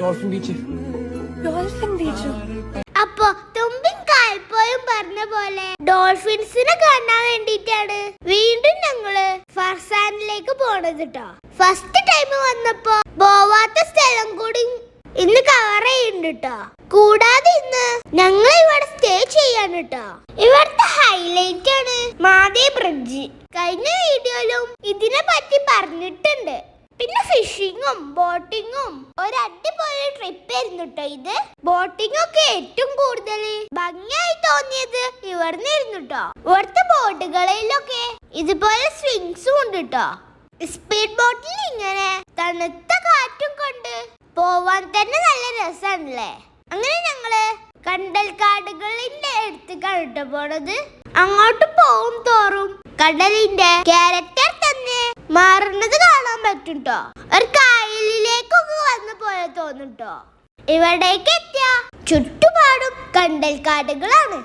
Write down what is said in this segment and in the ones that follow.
Dolphin beach dolphin ബീച്ചോ അപ്പോ തുമ്പിൻ കാൽപ്പോയും പറഞ്ഞ പോലെ ഡോൾഫിൻസിനെ കാണാൻ വേണ്ടിട്ടാണ് വീണ്ടും ഞങ്ങൾ ഫർസാനിലേക്ക് പോണത് കേട്ടോ ഫസ്റ്റ് ടൈം വന്നപ്പോ പോവാത്ത സ്ഥലം കൂടി ഇന്ന് കവർ ചെയ്യുന്നുണ്ട് കേട്ടോ കൂടാതെ ഇന്ന് ഞങ്ങൾ ഇവിടെ സ്റ്റേ ചെയ്യാണ് കേട്ടോ ഇവിടുത്തെ ഹൈലൈറ്റ് ആണ് മാതേ ബ്രിഡ്ജ്. കഴിഞ്ഞ വീഡിയോയിലും ഇതിനെ പറ്റി പറഞ്ഞിട്ടുണ്ട്. ഫിഷിങ്ങും ബോട്ടിങ്ങും ഒരു അടിപൊളി ട്രിപ്പ് ആയിരുന്നു കേട്ടോ ഇത്. ബോട്ടിംഗ് ഒക്കെ ഏറ്റവും കൂടുതൽ ഭംഗിയായി തോന്നിയത് ഇവിടുന്ന് ആയിരുന്നു കേട്ടോ ഇവിടുത്തെ ബോട്ടുകളിലൊക്കെ ഇതുപോലെ സ്വിങ്സും ഉണ്ട് കേട്ടോ സ്പീഡ് ബോട്ടിൽ ഇങ്ങനെ തണുത്ത കാറ്റും കൊണ്ട് പോവാൻ തന്നെ നല്ല രസമാണല്ലേ അങ്ങനെ ഞങ്ങൾ കണ്ടൽക്കാടുകളിന്റെ അടുത്ത് കണ്ടു പോണത്. അങ്ങോട്ട് പോവും തോറും കടലിന്റെ കാണാൻ പറ്റും ഒരു കായലിലേക്കൊക്കെ വന്നു പോലെ തോന്നും ട്ടോ ഇവിടേക്ക് എത്തിയ ചുറ്റുപാടും കണ്ടൽക്കാടുകളാണ്.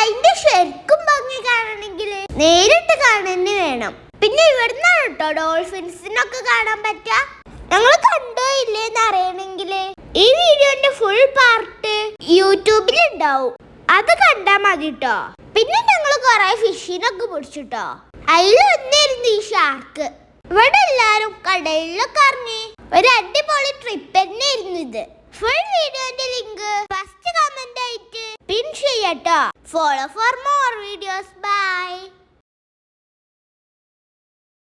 അതിന്റെ ശരിക്കും ഭംഗി കാണണമെങ്കിൽ നേരിട്ട് കാണുന്നു വേണം. പിന്നെ ഇവിടുന്നാണ് കേട്ടോ ഡോൾഫിൻസിനൊക്കെ കാണാൻ പറ്റുക. ഞങ്ങൾ കണ്ടോ ഇല്ലേന്ന് അറിയണമെങ്കിൽ ഈ വീഡിയോന്റെ ഫുൾ പാർട്ട് യൂട്യൂബിൽ ഉണ്ടാവും. അത് കണ്ടാ മതി കേട്ടോ. പിന്നെ ഞങ്ങൾ കുറെ ഫിഷിനൊക്കെ പിടിച്ചിട്ടോ അതിലൊന്നായിരുന്നു ഈ ഷാർക്ക് ഇവിടെ എല്ലാരും കടയിലൊക്കെ ഇറങ്ങി ഒരു അടിപൊളി ട്രിപ്പ് തന്നെയായിരുന്നു ഇത്. ഫുൾ വീഡിയോന്റെ ലിങ്ക് ഫസ്റ്റ് കമന്റ് ആയിട്ട് പിൻ ചെയ്യട്ടോ. Follow for more videos bye